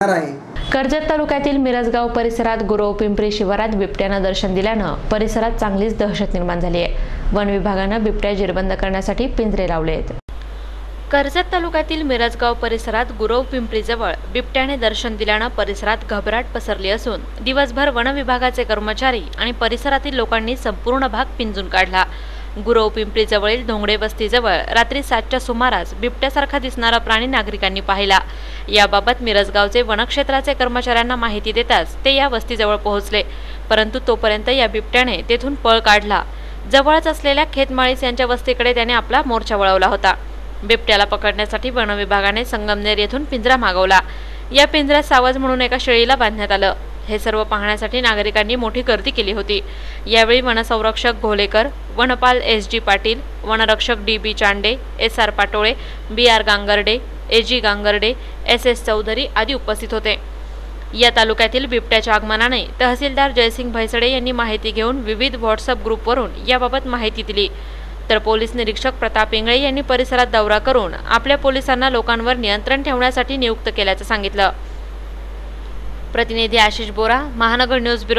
आहे. कर्जत तालुक्यातील मिरजगाव परिसरात गुरव पिंपरी शिवारात बिबट्यानं दर्शन दिल्यानं परिसरात चांगलीच दहशत निर्माण झाली आहे. वन विभागानं बिबट्या जिरबंद करण्यासाठी पिंजरे लावले आहेत. कर्जत तालुक्यातील मिरजगाव परिसरात गुरव पिंपरीजवळ बिबट्याने दर्शन दिल्यानं परिसरात घबराट पसरली असून दिवसभर वन विभागाचे कर्मचारी आणि परिसरातील लोकांनी संपूर्ण भाग पिंजून काढला. गुरव पिंपरीजवळील धोंगडे वस्तीजवळ रात्री सातच्या सुमारास बिबट्यासारखा दिसणारा प्राणी नागरिकांनी पाहिला. याबाबत मिरजगावचे वनक्षेत्राचे कर्मचाऱ्यांना माहिती देताच ते या वस्तीजवळ पोहोचले. परंतु तोपर्यंत या बिबट्याने तेथून पळ काढला. जवळच असलेल्या खेतमाळीस यांच्या वस्तीकडे त्याने आपला मोर्चा वळवला होता. बिबट्याला पकडण्यासाठी वन विभागाने संगमनेर येथून पिंजरा मागवला. या पिंजऱ्यात सावज म्हणून एका शेळीला बांधण्यात आलं. हे सर्व पाहण्यासाठी नागरिकांनी मोठी गर्दी केली होती. यावेळी वनसंरक्षक घोलेकर वनपाल एस जी पाटील वनरक्षक D B Chande S R Patole B R Gangarde A G Gangarde S S Chaudhari आदी उपस्थित होते. या तालुक्यातील बिबट्याच्या आगमनाने तहसीलदार जयसिंग भैसडे यांनी माहिती घेऊन विविध व्हॉट्सअप ग्रुपवरून याबाबत माहिती दिली. तर पोलीस निरीक्षक प्रताप इंगळे यांनी परिसरात दौरा करून आपल्या पोलिसांना लोकांवर नियंत्रण ठेवण्यासाठी नियुक्त केल्याचं सांगितलं. प्रतिनिधी आशिष बोरा महानगर न्यूज ब्युरो